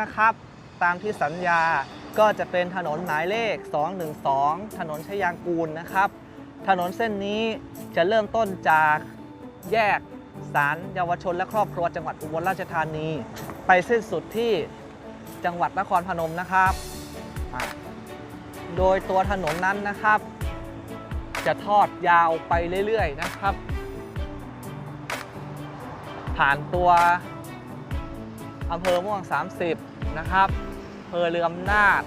นะครับ ตามที่สัญญาก็จะเป็นถนนหมายเลข 212 ถนนชยางกูลนะครับ ถนนเส้นนี้จะเริ่มต้นจากแยกสารเยาวชนและครอบครัวจังหวัดอุบลราชธานี ไปสิ้นสุดที่จังหวัดนครพนมนะครับ โดยตัวถนนนั้นนะครับ จะทอดยาวไปเรื่อยๆนะครับ ผ่านตัว อำเภอม่วง 30 นะครับอำเภอเรืออำนาจ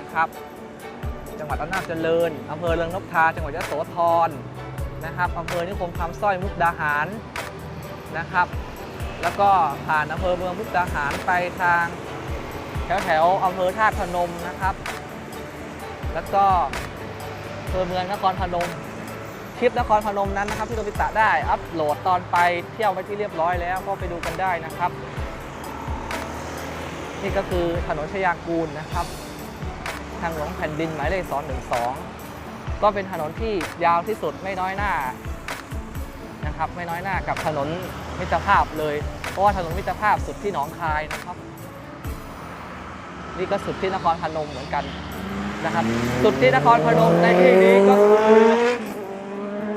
นะครับจังหวัดอำนาจเจริญอำเภอเรืองนกทา จังหวัดยะโสธรนะครับอำเภอนิคมคำสร้อยมุกดาหารนะครับ แล้วก็ผ่านอำเภอเมืองมุกดาหารไปทางแถวแถวอำเภอธาตุพนมนะครับ แล้วก็อำเภอเมืองนครพนมคลิปนครพนมนั้นนะครับที่โนบิตะได้อัปโหลดตอนไปเที่ยวไปที่เรียบร้อยแล้วก็ไปดูกันได้นะครับ นี่ก็คือถนนชยากูลนะครับ ทางหลวงแผ่นดินหมายเลข212 ก็เป็นถนนที่ยาวที่สุดไม่น้อยหน้านะครับไม่น้อยหน้ากับถนนมิตรภาพเลย เพราะว่าถนนมิตรภาพสุดที่หนองคายนะครับ นี่ก็สุดที่นครพนมเหมือนกันนะครับ สุดที่นครพนมในที่นี้ก็คือ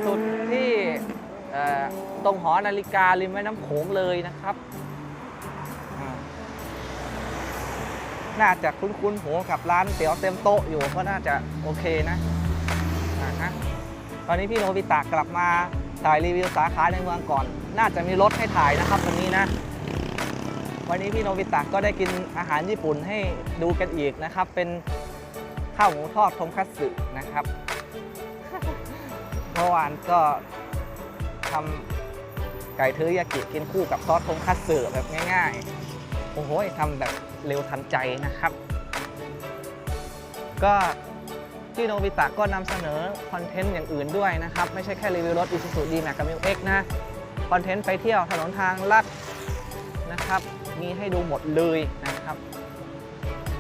สุดที่ตรงหอนาฬิการิมแม่น้ำโขงเลยนะครับ น่าจะคุ้นๆหูกับร้านเตี๋ยวเต็มโต๊ะอยู่ก็น่าจะโอเคนะอ่าฮะตอนนี้พี่โนบิตะกลับมาถ่ายรีวิวสาขาในเมืองก่อน น่าจะมีรถให้ถ่ายนะครับวันนี้นะ วันนี้พี่โนบิตะก็ได้กินอาหารญี่ปุ่นให้ดูกันอีกนะครับ เป็นข้าวหมูทอดทงคัตสึนะครับเมื่อวานก็ทำไก่เทอยากิกินคู่กับซอสทงคัตสึแบบง่าย ๆ อ้โหทำแบบเร็วทันใจนะครับ ก็ที่โนบิตะก็นำเสนอคอนเทนต์อย่างอื่นด้วยนะครับ ไม่ใช่แค่รีวิวรถ Isuzu D-Max กับ MX นะคอนเทนต์ไปเที่ยวถนนทางลัดนะครับ มีให้ดูหมดเลยนะครับ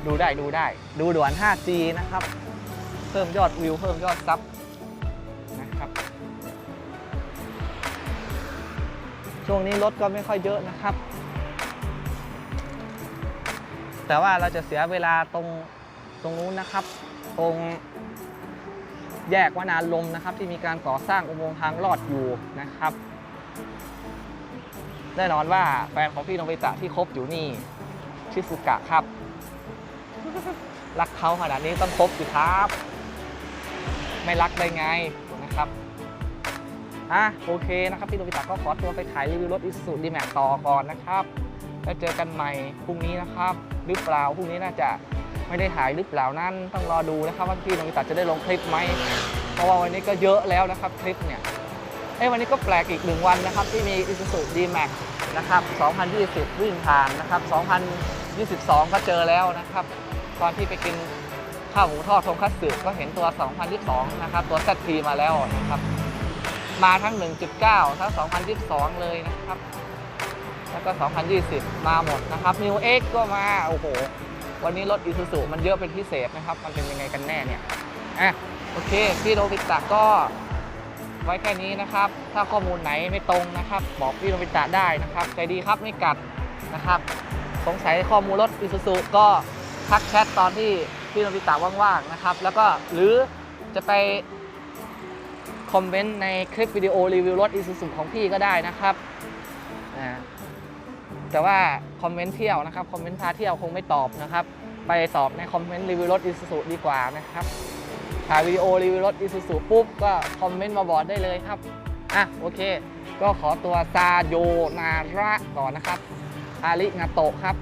ดูได้ดูได้ ดูด่วน 5G นะครับ เพิ่มยอดวิว เพิ่มยอดซับนะครับ ช่วงนี้รถก็ไม่ค่อยเยอะนะครับ แต่ว่าเราจะเสียเวลาตรงตรงนู้นนะครับ ตรงแยกวนาลมนะครับ ที่มีการก่อสร้างอุโมงค์ทางลอดอยู่นะครับแน่นอนว่าแฟนของพี่โนบิตะที่คบอยู่นี่ชิสุกะครับ รักเขาขนาดนี้ต้องคบสิครับ ไม่รักได้ไงนะครับอะโอเคนะครับ พี่โนบิตะก็ขอตัวไปถ่ายรีวิวรถอิสุดีแม็กต่อก่อนนะครับ แล้วเจอกันใหม่พรุ่งนี้นะครับ หรือเปล่าพรุ่งนี้น่าจะไม่ได้ถ่ายหรือเปล่านั่นต้องรอดูนะครับว่าพี่นบิตะจะได้ลงคลิปไหมเพราะว่าวันนี้ก็เยอะแล้วนะครับคลิปเนี่ยเอ้วันนี้ก็แปลกอีกหนึ่งวันนะครับ ที่มี Isuzu D-Max นะครับ 2020 วิ่งผ่านนะครับ 2022 ก็เจอแล้วนะครับ ตอนที่ไปกินข้าวหมูทอดทงคัตสึก็เห็นตัว 2022 นะครับ ตัว ZT มาแล้วนะครับ มาทั้ง 1.9 ทั้ง 2022 เลยนะครับ แล้วก็ 2020 มาหมดนะครับ New X ก็มา โอ้โห วันนี้รถ Isuzu มันเยอะเป็นพิเศษนะครับ มันเป็นยังไงกันแน่เนี่ยอะโอเค พี่โรบิตะก็ไว้แค่นี้นะครับ ถ้าข้อมูลไหนไม่ตรงนะครับ บอกพี่โรบิตะได้นะครับ ใจดีครับไม่กัดนะครับ สงสัยข้อมูลรถ Isuzu ก็ทักแชทตอนที่พี่โรบิตะว่างๆนะครับ แล้วก็หรือจะไปคอมเมนต์ในคลิปวิดีโอรีวิวรถ Isuzu ของพี่ก็ได้นะครับอ่า แต่ว่าคอมเมนต์เที่ยวนะครับคอมเมนต์พาเที่ยวคงไม่ตอบนะครับ ไปตอบในคอมเมนต์รีวิวรถอิซูซุดีกว่านะครับถ่ายวิดีโอรีวิวรถอิซูซุปุ๊บก็คอมเมนต์มาบอกได้เลยครับอะโอเค ก็ขอตัวซาโยนาระก่อนนะครับอาริงาโตะครับ